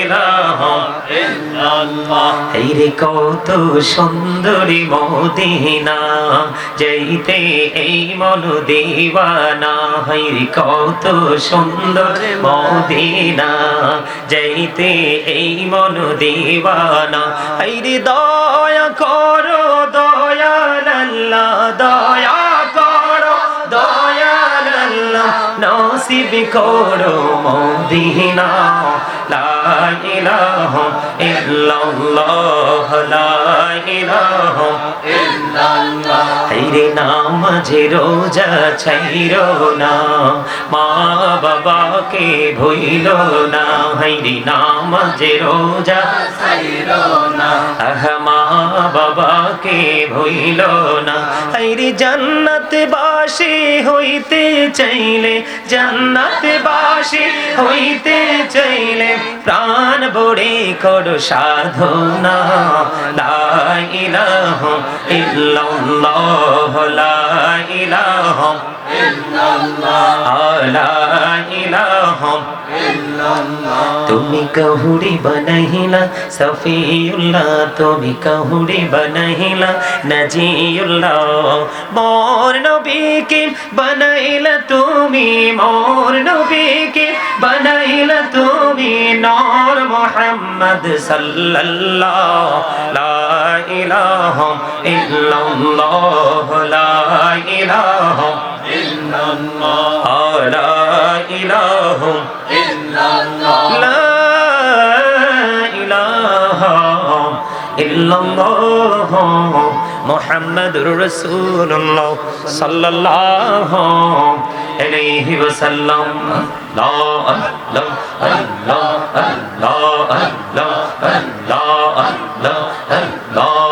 ইলাহা হেরে কত সুন্দরী মদিনা, যাইতে এই মন দিওয়ানা। হেরে কত সুন্দর মদিনা, যাইতে এই মন দিওয়ানা। হেরে দয়া করো দয়াল দয়া করো দয়াল নসিব করো মদিনা। ইলাহা ইল্লাল্লাহ হাইরে নামাজে রোজা ছাইরো না, মা বাবাকে ভইল না। রোজা ছাইরো না, আহ মা বাবাকে ভইল না। হাইরে জান্নাত বাসী হইতে চাইলে জান্নাত বাসী হইতে চাইলে প্রাণ বড়ে করো সাধনা লা ইলাহ ইল্লাল্লাহ লা তুমি কহুরি বনহিলা সফিউল্লাহ। তুমি কহুরি বনহিলা নজিউল্লাহ। মোর নবীকে বনাইলা তুমি, মোর নবীকে বনাইলা তুমি নূর মুহাম্মদ সাল্লাল্লাহ। লা ইলাহা ইল্লাল্লাহ, লা ইলাহা illallah la ilaha illallah la ilaha illallah মুহাম্মাদুর রাসূলুল্লাহ সাল্লাল্লাহু আলাইহি ওয়াসাল্লাম লা লা লা লা লা লা লা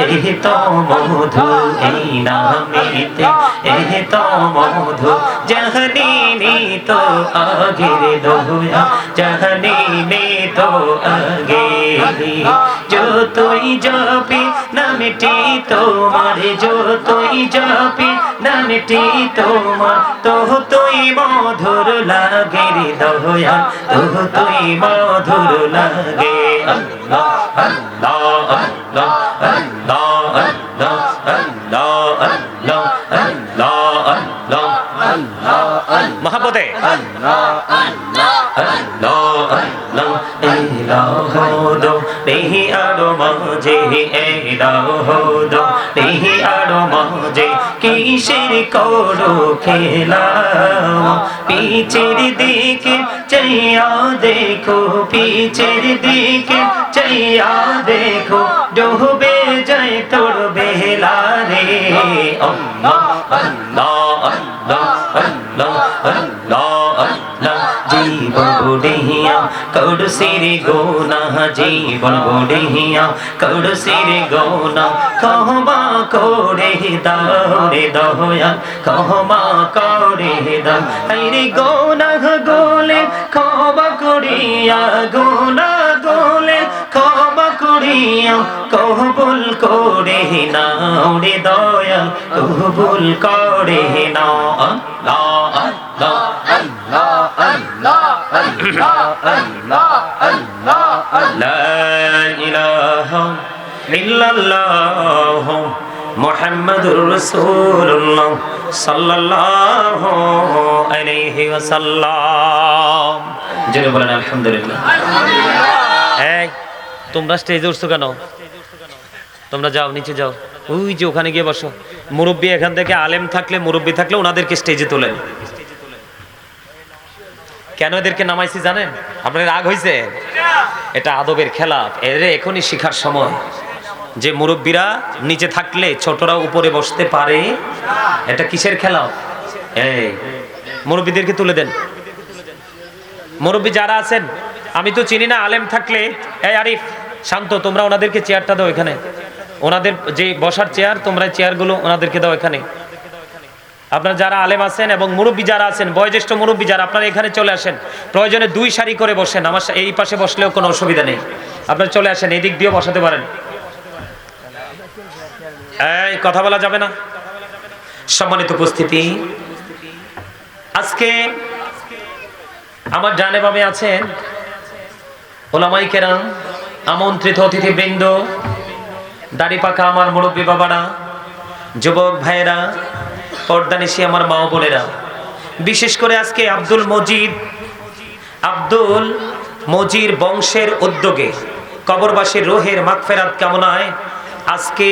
এহ তো মধু এই নামেতে এহ তো মধু জহনি নে তো আগের দোয়া জহনি নে তো আগে जो তুই জপি নামটি তোমার जो তুই জপি নামটি তোমার তো তুই মধুর লাগে রে দয়া তো তুই মধুর লাগে আল্লাহ আল্লাহ আল্লাহ আল্লাহ মহাপতে পেহি আরও মাঝে এরাও হদ পেহি আরও মাঝে কিসের করো খেলা পিছের দিকে চাইয়া দেখো পিছের দিকে চাইয়া দেখো ডুবে যায় তোর বেলা রে আল্লাহ আল্লাহ আল্লাহ আল্লাহ আল্লাহ। আল্লাহ জীবন বুড়িয়া কৌড়সির গোনা, জীবন বুড়িয়া কৌড়সির গোনা। কহমা কোড়ে দাওরে দহয়া কহমা কোড়ে দাও আইরে গোনা গোলে ক্ষমা করিয়া গোনা গোলে ক্ষমা করিয়া কবুল করে নাও রে দয়া কবুল করে নাও। আল্লাহ আল্লাহ আল্লাহ আল্লাহ আল্লাহ আল্লাহ আল্লাহ আল্লাহ ইলাহা ইল্লাল্লাহ মুহাম্মাদুর রাসূলুল্লাহ সাল্লাল্লাহু আলাইহি ওয়াসাল্লাম। জোরে বলেন আলহামদুলিল্লাহ। আলহামদুলিল্লাহ। এই তোমরা স্টেজে উঠছো কেন? তোমরা যাও, নিচে যাও। ওই যে ওখানে গিয়ে বসো। মুরব্বী এখান থেকে আলেম থাকলে, মুরব্বী থাকলে ওনাদেরকে স্টেজে তোলেন। কেন এদেরকে নামাইছি জানেন? আপনার রাগ হয়েছে এটা আদবের খেলা। এর এখনই শিখার সময়। যে মুরব্বীরা নিচে থাকলে ছোটরা উপরে বসতে পারে, এটা কিসের খেলা? এই, মুরব্বীদেরকে তুলে দেন। মুরব্বী যারা আছেন, আমি তো চিনি না, আলেম থাকলে, এই আরিফ শান্ত, তোমরা ওনাদেরকে চেয়ারটা দাও এখানে। ওনাদের যে বসার চেয়ার, তোমরা চেয়ারগুলো ওনাদেরকে দাও এখানে। আপনারা যারা আলেম আছেন এবং মুরব্বী যারা আছেন, বয়োজ্যেষ্ঠ মুরব্বী যারা, আপনারা এখানে চলে আসেন। প্রয়োজনে দুই সারি করে বসেন, আমার এই পাশে বসলেও কোনো অসুবিধা নেই। আপনারা চলে আসেন এই দিক দিয়েও বসাতে পারেন। এই, কথা বলা যাবে না? সম্মানিত উপস্থিতি। আজকে আমার ডানে বামে আছেন ওলামাই কেরাম। আমন্ত্রিত অতিথিবৃন্দ দাড়ি পাকা আমার মুরব্বী বাবারা, যুবক ভাইয়েরা পর্দানিশি আমার মা বোনেরা। বিশেষ করে আজকে আব্দুল মজিদ, আব্দুল মজির বংশের উদ্যোগে, কবরবাসীর রোহের মাগফেরাত কামনায় আজকে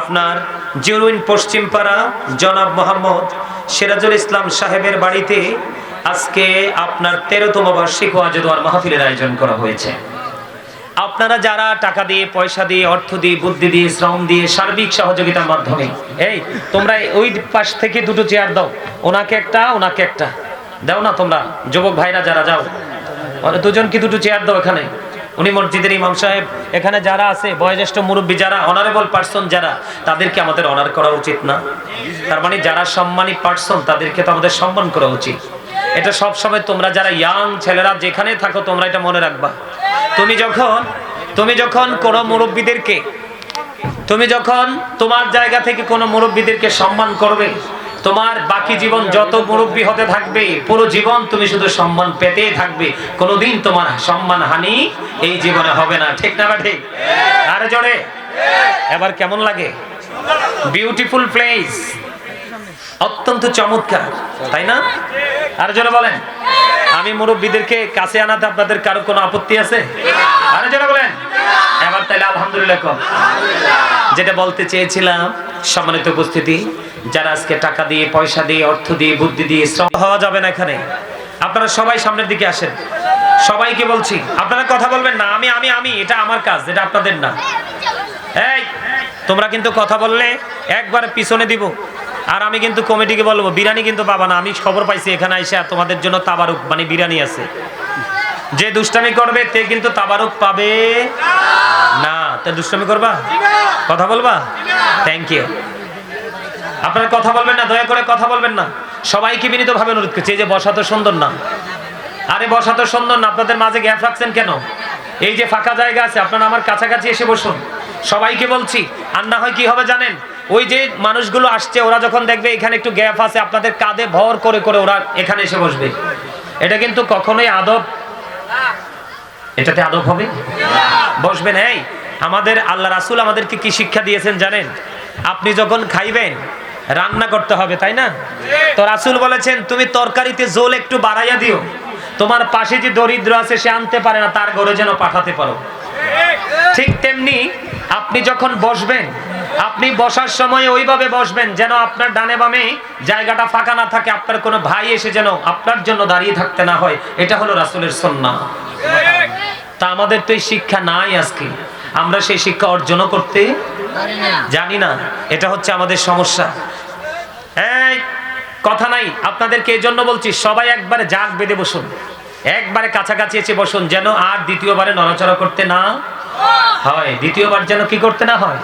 আপনার জিরুইন পশ্চিমপাড়া জনাব মোহাম্মদ সিরাজুল ইসলাম সাহেবের বাড়িতে আজকে আপনার তেরোতম বার্ষিক ওয়াজেদোয়ার মাহফিলের আয়োজন করা হয়েছে। আপনারা যারা টাকা দিয়ে, পয়সা দিয়ে, অর্থ দিয়ে, বুদ্ধি দিয়ে, শ্রম দিয়ে, সার্বিক সহযোগিতার মাধ্যমে, এই, তোমরা ওই পাশ থেকে দুটো চেয়ার দাও, ওনাকে একটা ওনাকে একটা। দাও না তোমরা, যুবক ভাইরা যারা যাও ওরা দুজন কি দুটো চেয়ার দাও এখানে? উনি মসজিদের ইমাম সাহেব, এখানে যারা আছে, বয়োজ্যেষ্ঠ মুরব্বী যারা অনারেবল পার্সন যারা, তাদেরকে আমাদের অনার করা উচিত না। তার মানে যারা সম্মানী পার্সন তাদেরকে তো আমাদের সম্মান করা উচিত। এটা সবসময় তোমরা যারা ইয়াং ছেলেরা যেখানে থাকো, তোমরা এটা মনে রাখবা। তুমি যখন তুমি যখন কোনো মুরব্বীদেরকে তুমি যখন তোমার জায়গা থেকে কোনো মুরব্বীদেরকে সম্মান করবে তোমার বাকি জীবন যত মুরব্বী হতে থাকবে পুরো জীবন তুমি শুধু সম্মান পেতেই থাকবে। কোনোদিন তোমার সম্মান হানি এই জীবনে হবে না। ঠিক না বা ঠিক। আরে জোরে? এবার কেমন লাগে? বিউটিফুল প্লেস অত্যন্ত চমৎকার, তাই না? আর জোরে বলেন। আমি মুরব্বীদেরকে কাছে আনাতে আপনাদের কারও কোনো আপত্তি আছে? আরে জোরে বলেন। এবার তাইলে আলহামদুলিল্লাহ যেটা বলতে চেয়েছিলাম, সম্মানিত উপস্থিতি, যারা আজকে টাকা দিয়ে, পয়সা দিয়ে, অর্থ দিয়ে, বুদ্ধি দিয়ে শ্রম হওয়া যাবে না এখানে, আপনারা সবাই সামনের দিকে আসেন। সবাইকে বলছি, আপনারা কথা বলবেন না, আমি আমি আমি, এটা আমার কাজ, এটা আপনাদের না। এই, তোমরা কিন্তু কথা বললে একবার পিছনে দিব। আর আমি কিন্তু কমিটিকে বলব, বিরিয়ানি কিন্তু পাবা না, আমি খবর পাইছি এখানে এসে আর তোমাদের জন্য তাবারুক মানে বিরিয়ানি আছে। যে দুষ্টামি করবে, তে কিন্তু তাবারুক পাবে না। তে দুষ্টামি করবা? কথা বলবা? থ্যাংক ইউ আপনারা কথা বলবেন না, দয়া করে কথা বলবেন না। সবাইকে বিনীত ভাবে অনুরোধ করছি, এই যে বসা তো সুন্দর না। আরে বসা তো সুন্দর না, আপনাদের মাঝে গ্যাপ রাখছেন কেন? এই যে ফাঁকা জায়গা আছে, আপনারা আমার কাছাকাছি এসে বসুন। সবাইকে বলছি, আর না হয় কি হবে জানেন? ওই যে মানুষগুলো আসছে, ওরা যখন দেখবে এখানে একটু গ্যাপ আছে, আপনাদের কাঁধে ভর করে করে ওরা এখানে এসে বসবে। এটা কিন্তু কখনোই আদব এটাতে আদব হবে? বসবেন, এই, আমাদের আল্লাহ রাসুল আমাদেরকে কি শিক্ষা দিয়েছেন জানেন? আপনি যখন খাইবেন, রান্না করতে হবে, তাই না? তো রাসুল বলেছেন, তুমি তরকারিতে জোল একটু বাড়াইয়া দিও। তোমার পাশে যে দরিদ্র আছে, সে আনতে পারে না, তার ঘরে যেন পাঠাতে পারো। ঠিক তেমনি আপনি যখন বসবেন আপনি বসার সময় ওইভাবে বসবেন যেন আপনার ডানে বামে জায়গাটা ফাঁকা না থাকে, আপনার কোনো ভাই এসে যেন আপনার জন্য দাঁড়িয়ে থাকতে না হয়। এটা হলো রাসুলের সন্না তা আমাদের তো এই শিক্ষা নাই আজকে। আমরা সেই শিক্ষা অর্জনও করতে জানি না। এটা হচ্ছে আমাদের সমস্যা। এই, কথা নাই। আপনাদেরকে এই জন্য বলছি, সবাই একবারে জাগ বেঁধে বসুন। একবারে কাছাকাছি এসে বসুন যেন আর দ্বিতীয়বারে নড়াচড়া করতে না হয়। দ্বিতীয়বার যেন কি করতে না হয়?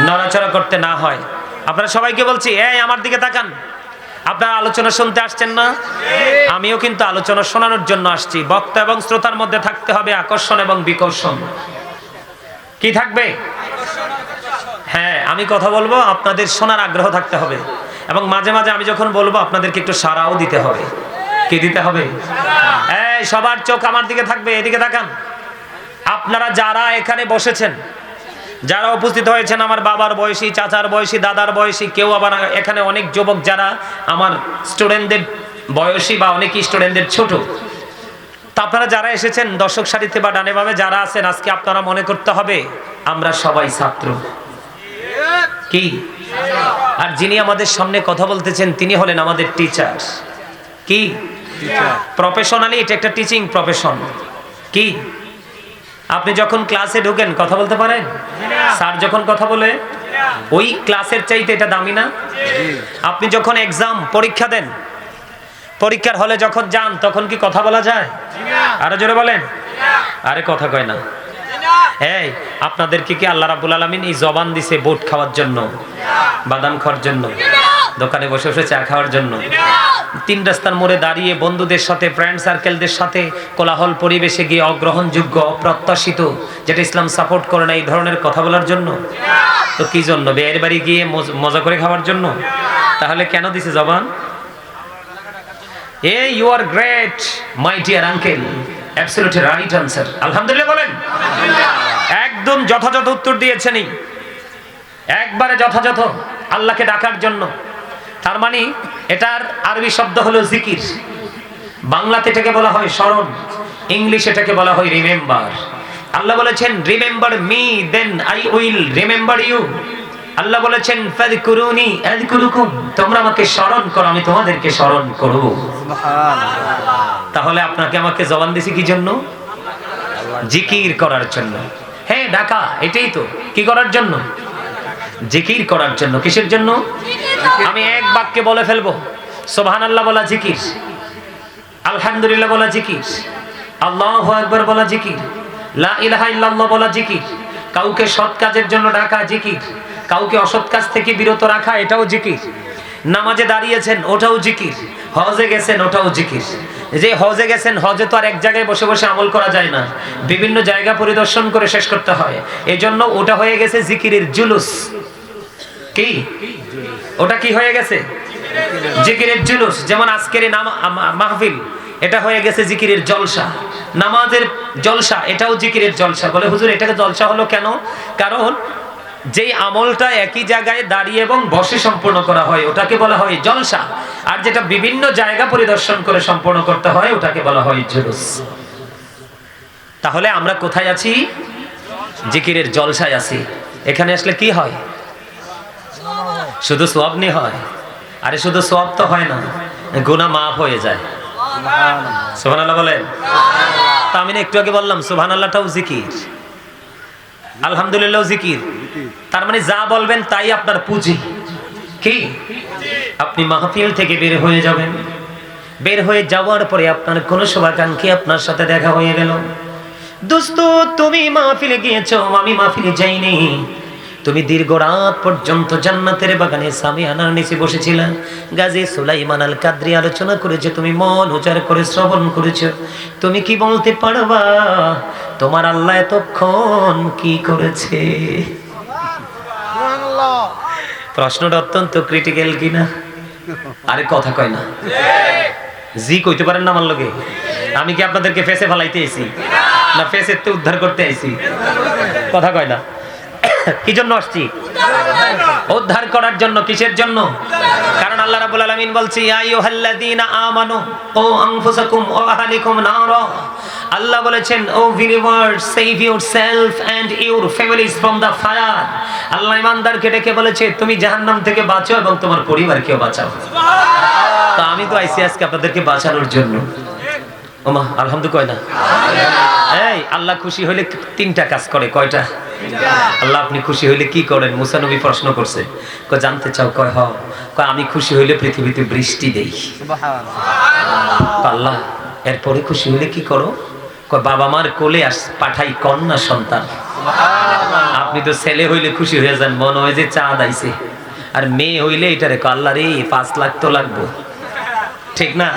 নড়াচড়া করতে না হয়। আপনারা সবাইকে বলছি, এই, আমার দিকে তাকান। আপনারা আলোচনা শুনতে আসছেন না? আমিও কিন্তু আলোচনা শোনানোর জন্য আসছি। বক্তা এবং শ্রোতার মধ্যে থাকতে হবে আকর্ষণ এবং বিকর্ষণ। কি থাকবে? হ্যাঁ আমি কথা বলব, আপনাদের শোনার আগ্রহ থাকতে হবে। এবং মাঝে মাঝে আমি যখন বলব, আপনাদেরকে একটু সারাও দিতে হবে। কি দিতে হবে? এই, সবার চোখ আমার দিকে থাকবে, এদিকে তাকান। আপনারা যারা এখানে বসেছেন যারা উপস্থিত হয়েছেন আমার বাবার বয়সী চাচার বয়সী দাদার বয়সী কেউ আবার এখানে অনেক যুবক যারা আমার স্টুডেন্টদের বয়সী বা অনেক স্টুডেন্টদের ছোট তা আপনারা যারা এসেছেন দর্শক সারিতে বা ডানে বামে যারা আছেন আজকে আপনারা মনে করতে হবে আমরা সবাই ছাত্র। কি? আর যিনি আমাদের সামনে কথা বলতেছেন তিনি হলেন আমাদের টিচার কি? প্রফেশনালি এটা একটা টিচিং প্রফেশন কি? আপনি যখন ক্লাসে ঢোকেন, কথা বলতে পারেন? স্যার যখন কথা বলে, ওই ক্লাসের চাইতে এটা দামি না? আপনি যখন এক্সাম পরীক্ষা দেন, পরীক্ষার হলে যখন যান, তখন কি কথা বলা যায়? আরও জোরে বলেন। আরে কথা কয় না। এই আপনাদেরকে কি আল্লাহ রাবুল আলমিন এই জবান দিছে বোট খাওয়ার জন্য, বাদাম খাওয়ার জন্য, দোকানে বসে বসে চা খাওয়ার জন্য? তিন রাস্তার মোড়ে দাঁড়িয়ে বন্ধুদের সাথে ফ্রেন্ড সার্কেলদের সাথে কোলাহল পরিবেশে গিয়ে অগ্রহণযোগ্য, অপ্রত্যাশিত, যেটা ইসলাম সাপোর্ট করে না এই ধরনের কথা বলার জন্য? তো কি জন্য? বেয়ের বাড়ি গিয়ে মজ- করে খাওয়ার জন্য? তাহলে কেন দিছে জবান? এ you are great my uncle right answer আলহামদুলিল্লাহ বলেন। একদম যথাযথ উত্তর দিয়েছেনই। একবারে যথাযথ। আল্লাহকে ডাকার জন্য। তার মানে এটার আরবি শব্দ হলো জিকির। বাংলাতে এটাকে বলা হয় স্মরণ ইংলিশ এটাকে বলা হয় রিমেম্বার। আল্লাহ বলেছেন remember me then I will remember you আল্লাহ বলেছেন ফাযকুরুনি আযকুরুকুম। তোমরা আমাকে স্মরণ করো আমি তোমাদেরকে স্মরণ করব। তাহলে আপনাকে আমাকে জবান দিছি কি জন্য? জিকির করার জন্য। হ্যাঁ ডাকা এটাই তো। কি করার জন্য? জিকির করার জন্য। কিসের জন্য? আমি এক বাক্যে বলে ফেলব। সোহান আল্লাহ বলা জিকির। আলহামদুলিল্লাহ বলা জিকির। আল্লাহ একবার বলা জিকির। লা ইলাহা ইল্লাল্লাহ বলা জিকির। কাউকে সৎ কাজের জন্য ডাকা জিকির। কাউকে অসৎ কাজ থেকে বিরত রাখা, এটাও জিকির। নামাজে দাঁড়িয়েছেন, ওটাও জিকির। হজে গেছেন, ওটাও জিকির। যে হজে গেছেন, হজে তো আর এক জায়গায় বসে বসে আমল করা যায় না। বিভিন্ন জায়গা পরিদর্শন করে শেষ করতে হয়। এজন্য ওটা হয়ে গেছে জিকিরের জুলুস। কি? ওটা কি হয়ে গেছে? জিকিরের জুলুস, যেমন আজকের নাম মাহফিল, এটা হয়ে গেছে জিকিরের জলসা। নামাজের জলসা, এটাও জিকিরের জলসা। বলে, হুজুর, এটাকে জলসা হলো কেন? কারণ যেই আমলটা একই জায়গায় দাঁড়িয়ে এবং বসে সম্পূর্ণ করা হয়, ওটাকে বলা হয় জলসা। আর যেটা বিভিন্ন জায়গা পরিদর্শন করে সম্পূর্ণ করতে হয়, ওটাকে বলা হয় জুলুস। তাহলে আমরা কোথায় আছি? জিকিরের জলসায় আছি। এখানে আসলে কি হয়? শুধু সোয়াব নিয়ে হয়? আরে শুধু সোয়াব তো হয় না গুনাহ মাফ হয়ে যায়। সুবহান আল্লাহ বলেন। তা আমি না একটু আগে বললাম সুবহান আল্লাহটাও জিকির। আলহামদুলিল্লাহ জিকির। তার মানে যা বলবেন তাই আপনার পুঁজি। কি? আপনি মাহফিল থেকে বের হয়ে যাবেন। বের হয়ে যাওয়ার পরে আপনার কোন শুভাকাঙ্ক্ষী আপনার সাথে দেখা হয়ে গেল। দোস্ত তুমি মাহফিলে গিয়েছো আমি মাহফিলে যাইনি। তুমি দীর্ঘ রাত পর্যন্ত জান্নাতের বাগানে সামিয়ানার নিচে বসেছিলা। গাজী সুলাইমান আল কাদ্রি আলোচনা করেছে, তুমি মন উচার করে শ্রবণ করেছ। তুমি কি বলতে পারবা, তোমার আল্লাহ এতক্ষণ কি করেছে? প্রশ্নটা অত্যন্ত ক্রিটিক্যাল কিনা? আরে কথা কয় না। জি, কইতে পারেন না আমার লগে? আমি কি আপনাদেরকে ফেসে ফেলাইতে আইছি? না ফেসের তো উদ্ধার করতে আইছি। কথা কয় না। কি জন্য আসছি? উদ্ধার করার জন্য, কিসের জন্য? কারণ আল্লাহ রাব্বুল আলামিন বলছে, ইয়া আইয়ুহাল্লাযীনা আমানু, ও আনফুসাকুম ওয়া আহলিকুম নারা। আল্লাহ বলেছেন, O believers save yourself and your families from the fire আল্লাহ ইমানদারকে ডেকে বলেছে, তুমি জাহান্নাম থেকে বাঁচো এবং তোমার পরিবারকেও বাঁচাও। তা আমি তো আইসি আজকে আপনাদেরকে বাঁচানোর জন্য। ওমা, আলহামদুলিল্লাহ কয় না? আল্লাহ খুশি হইলে তিনটা কাজ করে, কয়টা? আল্লাহ, আপনি খুশি হইলে কি করেন? মুসা নবী প্রশ্ন করছে, কয়, জানতে চাও, কয় হ কয়, আমি খুশি হইলে পৃথিবীতে বৃষ্টি দেই। আল্লাহ, এরপরে খুশি হইলে কি করো? কয়, বাবা মার কোলে আস, পাঠাই কন্যা সন্তান। আপনি তো ছেলে হইলে খুশি হয়ে যান, মনে হয় যে চাঁদ আইছে। আর মেয়ে হইলে এটা রেখো আল্লাহ রে, পাঁচ লাখ তো লাগবো। ঠিক না?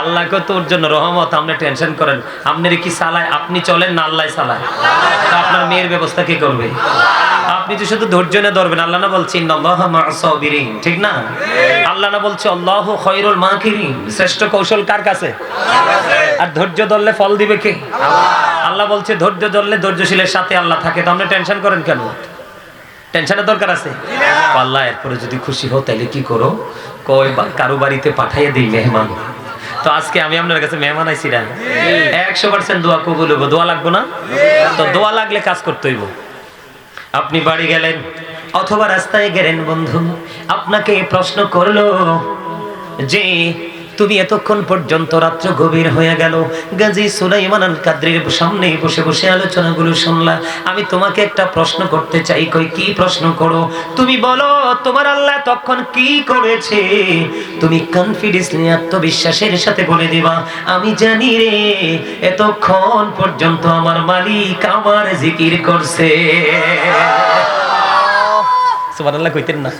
আল্লাহকে তোর জন্য রহমত, আপনি টেনশন করেন। আপনার কি সালায়? আপনি চলেন না, আল্লাহ সালায়। তা আপনার মেয়ের ব্যবস্থা কে করবে? আপনি তো শুধু ধৈর্য নিয়ে ধরবেন। আল্লাহ না বলছি, ইন্নাল্লাহা মা'আস সাবিরিন। ঠিক না? আল্লাহ না বলছে, আল্লাহু খায়রুল মাকিরিন। শ্রেষ্ঠ কৌশল কার কাছে? আর ধৈর্য ধরলে ফল দিবে কে? আল্লাহ বলছে, ধৈর্য ধরলে ধৈর্যশীলের সাথে আল্লাহ থাকে। তো আপনি টেনশন করেন কেন? টেনশনের দরকার আছে? আল্লাহ, এরপরে যদি খুশি হও, তাহলে কি করো? কয় কারও বাড়িতে পাঠাইয়ে দিই মেহমান। তো আজকে আমি আপনার কাছে মেহমান আইছি না। একশো পার্সেন্ট দোয়া কবুল হইব। দোয়া লাগবো না? তো দোয়া লাগলে কাজ করতে হইব। আপনি বাড়ি গেলেন, অথবা রাস্তায় গেলেন বন্ধু, আপনাকে প্রশ্ন করল যে তুমি এতক্ষণ পর্যন্ত রাত্র গভীর হয়ে গেল। গাজী সুলাইমান আল কাদ্রির সামনে বসে বসে আলোচনাগুলো শুনলা। আমি তোমাকে একটা প্রশ্ন করতে চাই কই কি প্রশ্ন করো? তুমি বলো তোমার আল্লাহ তখন কি করেছে? তুমি কনফিডেন্সলি আত্মবিশ্বাসের সাথে বলে দিবা আমি জানি রে এতক্ষণ পর্যন্ত আমার মালিক আমার জিকির করছে। সুবহানাল্লাহ কইতেন না।